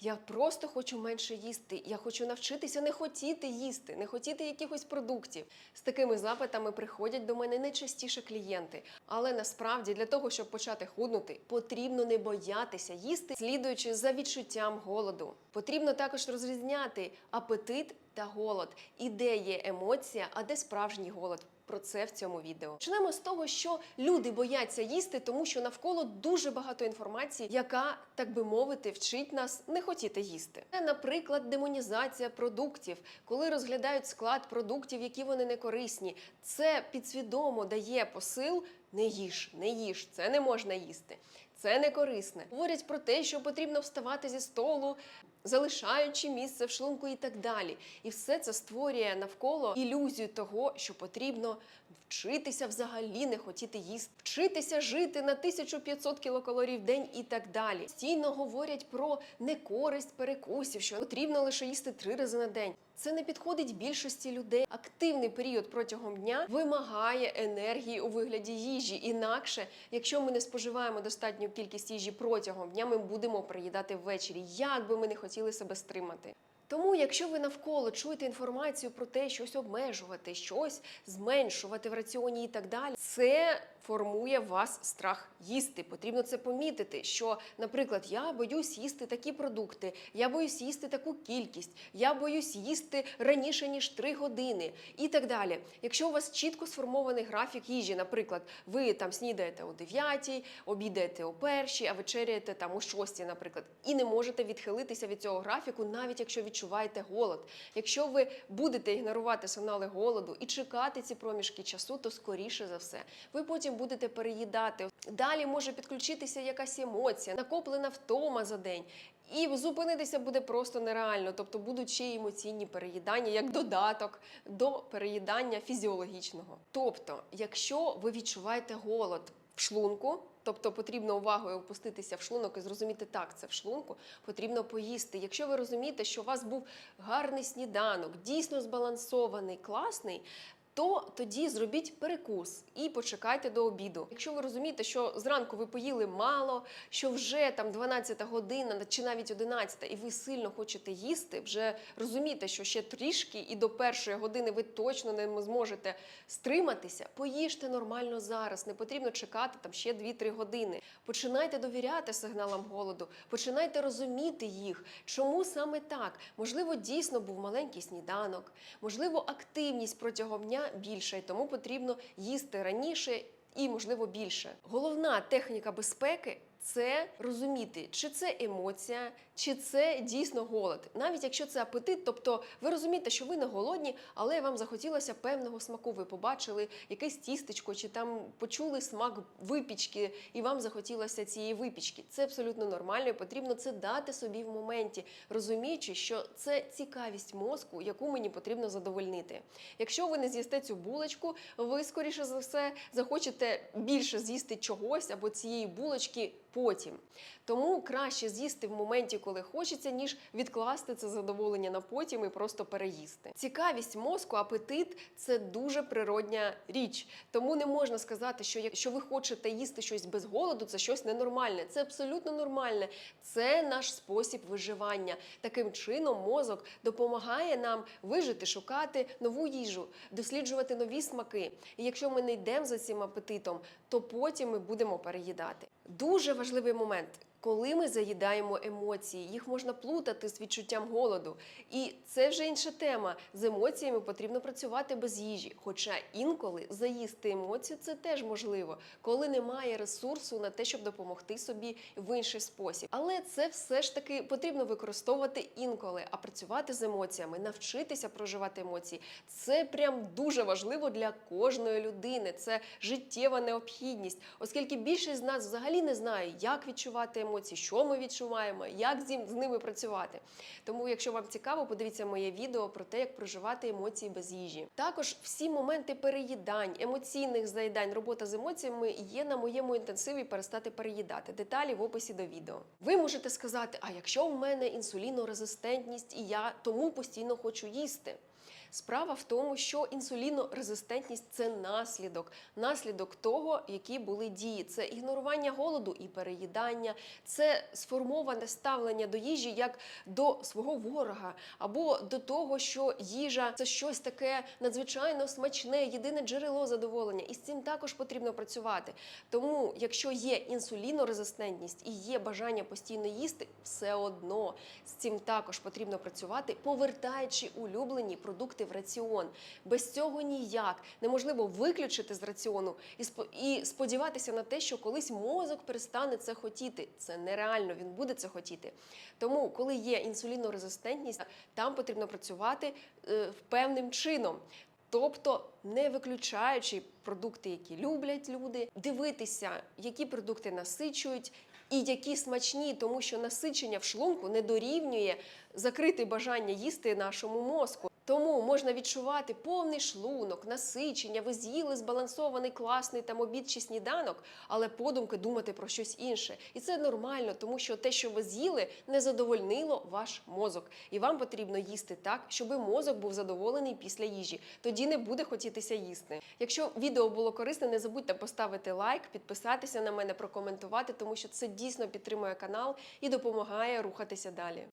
Я просто хочу менше їсти. Я хочу навчитися не хотіти їсти, не хотіти якихось продуктів. З такими запитами приходять до мене найчастіше клієнти. Але насправді для того, щоб почати худнути, потрібно не боятися їсти, слідуючи за відчуттям голоду. Потрібно також розрізняти апетит та голод, і де є емоція, а де справжній голод. Про це в цьому відео. Почнемо з того, що люди бояться їсти, тому що навколо дуже багато інформації, яка, так би мовити, вчить нас не хотіти їсти. Це, наприклад, демонізація продуктів, коли розглядають склад продуктів, які вони не корисні. Це підсвідомо дає посил не їж, не їж, це не можна їсти. Це не корисне. Говорять про те, що потрібно вставати зі столу, залишаючи місце в шлунку і так далі. І все це створює навколо ілюзію того, що потрібно вчитися взагалі не хотіти їсти, вчитися жити на 1500 кілокалорій в день і так далі. Постійно говорять про некористь перекусів, що потрібно лише їсти три рази на день. Це не підходить більшості людей. Активний період протягом дня вимагає енергії у вигляді їжі. Інакше, якщо ми не споживаємо достатню кількість їжі протягом дня, ми будемо приїдати ввечері, як би ми не хотіли себе стримати. Тому, якщо ви навколо чуєте інформацію про те, щось обмежувати, щось зменшувати в раціоні і так далі, це формує вас страх їсти. Потрібно це помітити. Що, наприклад, я боюсь їсти такі продукти, я боюсь їсти таку кількість, я боюсь їсти раніше ніж 3 години і так далі. Якщо у вас чітко сформований графік їжі, наприклад, ви там снідаєте о 9, обідаєте о 1, а вечеряєте там о 6, наприклад, і не можете відхилитися від цього графіку, навіть якщо відчуваєте голод. Якщо ви будете ігнорувати сигнали голоду і чекати ці проміжки часу, то скоріше за все ви потім будете переїдати. Далі може підключитися якась емоція, накоплена втома за день. І зупинитися буде просто нереально, тобто будуть ще й емоційні переїдання як додаток до переїдання фізіологічного. Тобто, якщо ви відчуваєте голод в шлунку, тобто потрібно увагою опуститися в шлунок і зрозуміти, так, це в шлунку, потрібно поїсти. Якщо ви розумієте, що у вас був гарний сніданок, дійсно збалансований, класний. То тоді зробіть перекус і почекайте до обіду. Якщо ви розумієте, що зранку ви поїли мало, що вже там 12 година чи навіть 11, і ви сильно хочете їсти, вже розумієте, що ще трішки, і до першої години ви точно не зможете стриматися. Поїжте нормально зараз. Не потрібно чекати там ще 2-3 години. Починайте довіряти сигналам голоду, починайте розуміти їх. Чому саме так? Можливо, дійсно був маленький сніданок, можливо, активність протягом дня більша, і тому потрібно їсти раніше і, можливо, більше. Головна техніка безпеки. Це розуміти, чи це емоція, чи це дійсно голод. Навіть якщо це апетит, тобто ви розумієте, що ви не голодні, але вам захотілося певного смаку. Ви побачили якесь тістечко, чи там почули смак випічки, і вам захотілося цієї випічки. Це абсолютно нормально. і Потрібно це дати собі в моменті, розуміючи, що це цікавість мозку, яку мені потрібно задовольнити. Якщо ви не з'їсте цю булочку, ви скоріше за все захочете більше з'їсти чогось або цієї булочки потім. Тому краще з'їсти в моменті, коли хочеться, ніж відкласти це задоволення на потім і просто переїсти. Цікавість мозку, апетит це дуже природня річ. Тому не можна сказати, що якщо ви хочете їсти щось без голоду, це щось ненормальне. Це абсолютно нормальне. Це наш спосіб виживання. Таким чином, мозок допомагає нам вижити, шукати нову їжу, досліджувати нові смаки. І якщо ми не йдемо за цим апетитом, то потім ми будемо переїдати. Дуже важливий момент. Коли ми заїдаємо емоції, їх можна плутати з відчуттям голоду. І це вже інша тема. З емоціями потрібно працювати без їжі. Хоча інколи заїсти емоцію це теж можливо, коли немає ресурсу на те, щоб допомогти собі в інший спосіб. Але це все ж таки потрібно використовувати інколи, а працювати з емоціями, навчитися проживати емоції. Це прям дуже важливо для кожної людини. Це життєва необхідність, оскільки більшість з нас взагалі не знає, як відчувати емоції, що ми відчуваємо, як з ними працювати. Тому, якщо вам цікаво, подивіться моє відео про те, як проживати емоції без їжі. Також всі моменти переїдань, емоційних заїдань, робота з емоціями є на моєму інтенсиві перестати переїдати. Деталі в описі до відео. Ви можете сказати, а якщо в мене інсулінорезистентність і я тому постійно хочу їсти. Справа в тому, що інсулінорезистентність це наслідок, наслідок того, які були дії. Це ігнорування голоду і переїдання, це сформоване ставлення до їжі як до свого ворога, або до того, що їжа це щось таке надзвичайно смачне, єдине джерело задоволення. І з цим також потрібно працювати. Тому, якщо є інсулінорезистентність і є бажання постійно їсти, все одно з цим також потрібно працювати, повертаючи улюблені продукти в раціон. Без цього ніяк неможливо виключити з раціону і сподіватися на те, що колись мозок перестане це хотіти. Це нереально, він буде це хотіти. Тому, коли є інсулінорезистентність, там потрібно працювати е, певним чином. Тобто не виключаючи продукти, які люблять люди, дивитися, які продукти насичують і які смачні, тому що насичення в шлунку не дорівнює закрити бажання їсти нашому мозку. Тому можна відчувати повний шлунок, насичення, ви з'їли збалансований, класний там обід чи сніданок, але подумки думати про щось інше. І це нормально, тому що те, що ви з'їли, не задовольнило ваш мозок. І вам потрібно їсти так, щоб мозок був задоволений після їжі. Тоді не буде хотітися їсти. Якщо відео було корисне, не забудьте поставити лайк, підписатися на мене, прокоментувати, тому що це дійсно підтримує канал і допомагає рухатися далі.